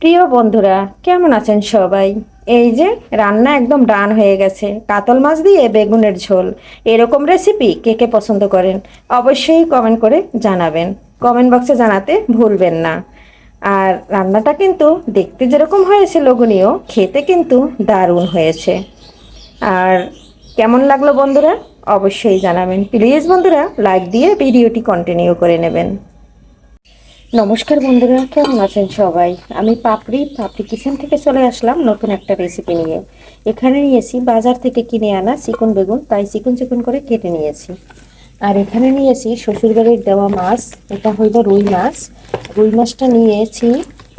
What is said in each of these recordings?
প্রিয় বন্ধুরা, কেমন আছেন সবাই? এই যে, রান্না একদম ডান হয়ে গেছে। কাতল মাছ দিয়ে বেগুনের ঝোল। এরকম রেসিপি কে কে পছন্দ করেন, অবশ্যই কমেন্ট করে জানাবেন। কমেন্ট বক্সে জানাতে ভুলবেন না। আর রান্নাটা কিন্তু দেখতে যেরকম হয়েছে লোভনীয়, খেতে কিন্তু দারুণ হয়েছে। আর কেমন লাগল বন্ধুরা, অবশ্যই জানাবেন। প্লিজ বন্ধুরা লাইক দিয়ে ভিডিওটি কন্টিনিউ করে নেবেন। নমস্কার বন্ধুরা, কেমন আছেন সবাই? আমি পাপড়ি পাপড়ি কিচেন থেকে চলে আসলাম নতুন একটা রেসিপি নিয়ে। এখানে নিয়েছি বাজার থেকে কিনে আনা চিকন বেগুন, তাই চিকন চিকন করে কেটে নিয়েছি। আর এখানে নিয়েছি শ্বশুরবাড়ির দেওয়া মাছ, এটা হইল রুই মাছ। রুই মাছটা নিয়েছি,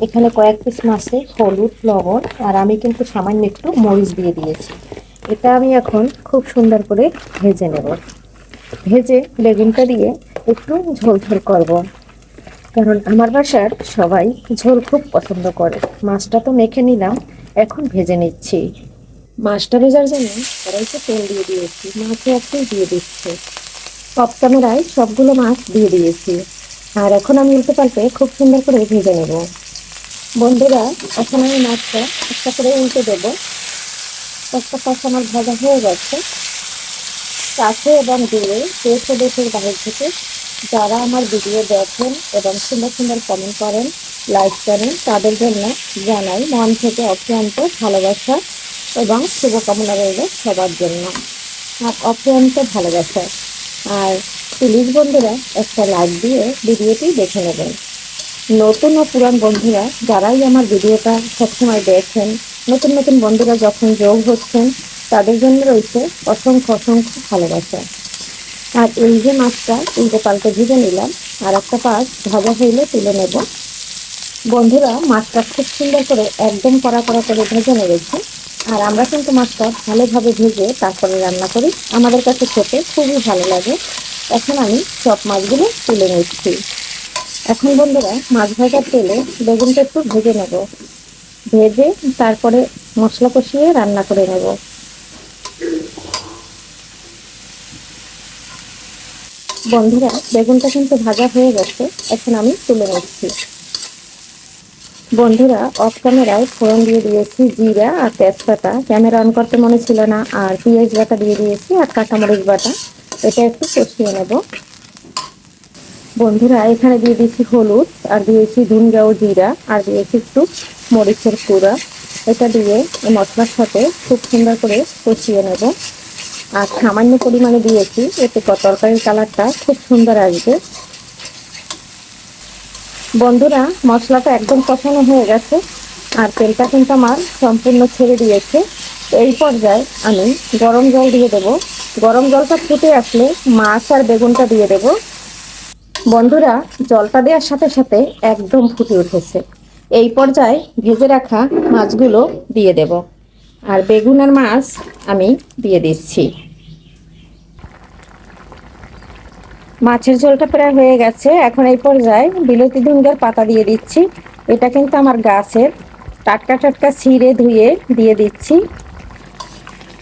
এখানে কয়েক পিস মাছে হলুদ, লবণ, আর আমি কিন্তু সামান্য একটু মরিচ দিয়ে দিয়েছি। এটা আমি এখন খুব সুন্দর করে ভেজে নেব। ভেজে বেগুনটা দিয়ে একটু ঝোল ঝোল করব। কারণ আমার বাসার সবাই ঝোল খুব পছন্দ করে। মাছটা তো মেখে নিলাম, এখন ভেজে নিচ্ছি। মাছটা ভেজার জন্য কড়াইতে তেল দিয়ে দিয়েছি মাছে একটু দিয়ে দিচ্ছে। টপ ক্যামেরায় সবগুলো মাছ দিয়ে দিয়েছি। আর এখন আমি উল্টে পাল্টে খুব সুন্দর করে ভেজে নেব। বন্ধুরা, এখন আমি মাছটা একটা করে উল্টে দেবো। একটা পাশ আমার ভাজা হয়ে গেছে। কাছে এবং দূরে দেশ দেশের বাইরে থেকে যারা আমার ভিডিও দেখেন এবং সুন্দর সুন্দর কমেন্ট করেন লাইক করেন, তাদের জন্য জানাই মন থেকে অত্যন্ত ভালোবাসা এবং শুভকামনা রইল সবার জন্য। অত্যন্ত ভালোবাসা। আর প্লিজ বন্ধুরা, একটা লাইক দিয়ে ভিডিওটি দেখে নেবেন। নতুন ও পুরান বন্ধুরা, যারাই আমার ভিডিওটা সবসময় দেখেন, নতুন নতুন বন্ধুরা যখন যোগ হচ্ছেন, তাদের জন্য রয়েছে অসংখ্য অসংখ্য ভালোবাসা। আর এই যে মাছটা উল্টে পাল্টে ভেজে নিলাম, আর একটা পাশ ভাজা হইলে তুলে নেব। বন্ধুরা, মাছটা খুব সুন্দর করে একদম কড়া কড়া করে ভেজে নেবেছি আর আমরা কিন্তু মাছটা ভালোভাবে ভেজে তারপরে রান্না করি। আমাদের কাছে খেতে খুবই ভালো লাগে। এখন আমি সব মাছগুলো তুলে নিচ্ছি। এখন বন্ধুরা, মাছ ভাজার তেলে বেগুনটা একটু ভেজে নেব। ভেজে তারপরে মশলা কষিয়ে রান্না করে নেব। বন্ধুরা, বেগুনটা কিন্তু ভাজা হয়ে গেছে, এখন আমি তুলে নিচ্ছি। বন্ধুরা অফ ক্যামেরায় ফোড়ন দিয়ে দিয়েছি জিরা আর তেজপাতা। ক্যামেরা অন করতে মনে ছিল না, আর পেঁয়াজ বাটা দিয়ে দিয়েছি আর কাঁচামরিচ বাটা। এটা একটু কষিয়ে নেব। বন্ধুরা, এখানে দিয়ে দিয়েছি হলুদ, আর দিয়েছি ধুনগা ও জিরা, আর দিয়েছি একটু মরিচের কুড়া এটা দিয়ে মশলার সাথে খুব সুন্দর করে কষিয়ে নেব। আর সামান্য পরিমাণে দিয়েছি। এতে তরকারির কালারটা খুব সুন্দর আসবে। বন্ধুরা, মশলাটা একদম কষানো হয়ে গেছে। আর তেলটা কিন্তু আমার সম্পূর্ণ ছেড়ে দিয়েছে। এই পর্যায়ে আমি গরম জল দিয়ে দেব। গরম জলটা ফুটে আসলে মাছ আর বেগুনটা দিয়ে দেব। বন্ধুরা, জলটা দেওয়ার সাথে সাথে একদম ফুটে উঠেছে। এই পর্যায়ে ভেজে রাখা মাছগুলো দিয়ে দেব। আর বেগুন আর মাছ আমি দিয়ে দিচ্ছি। মাছের ঝোলটা প্রায় হয়ে গেছে। এখন এই পর্যায়ে বিলতি ধুঙ্গার পাতা দিয়ে দিচ্ছি। এটা কিন্তু আমার গাছের টাটকা টাটকা ছিঁড়ে ধুয়ে দিয়ে দিচ্ছি।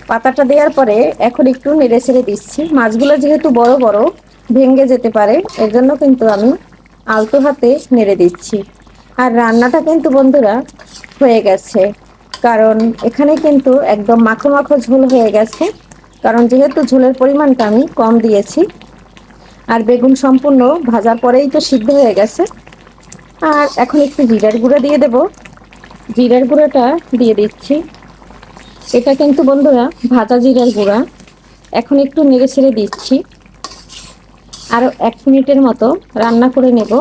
পাতাটা দেওয়ার পরে এখন একটু নেড়ে ছেড়ে দিচ্ছি। মাছগুলো যেহেতু বড় বড়, ভেঙে যেতে পারে এর জন্য কিন্তু আমি আলতো হাতে নেড়ে দিচ্ছি। আর রান্নাটা কিন্তু বন্ধুরা হয়ে গেছে। কারণ এখানে কিন্তু একদম মাখো মাখো ঝোল হয়ে গেছে। কারণ যেহেতু ঝোলের পরিমাণটা আমি কম দিয়েছি, আর বেগুন সম্পূর্ণ ভাজার পরেই তো সিদ্ধ হয়ে গেছে। আর এখন একটু জিরার গুঁড়ো দিয়ে দেব। জিরার গুঁড়োটা দিয়ে দিচ্ছি। এটা কিন্তু বন্ধুরা ভাজা জিরার গুঁড়া। এখন একটু নেড়ে ছেড়ে দিচ্ছি। আরও এক মিনিটের মতো রান্না করে নেব।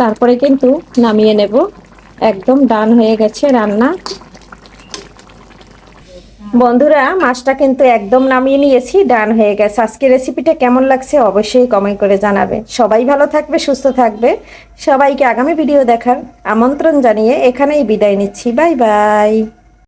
তারপরে কিন্তু নামিয়ে নেব। একদম ডান হয়ে গেছে রান্না। বন্ধুরা, মাছটা কিন্তু একদম নামিয়ে নিয়েছি, ডান হয়ে গেছে। আজকে রেসিপিটা কেমন লাগছে অবশ্যই কমেন্ট করে জানাবে। সবাই ভালো থাকবে, সুস্থ থাকবে। সবাইকে আগামী ভিডিও দেখার আমন্ত্রণ জানিয়ে এখানেই বিদায় নিচ্ছি। Bye bye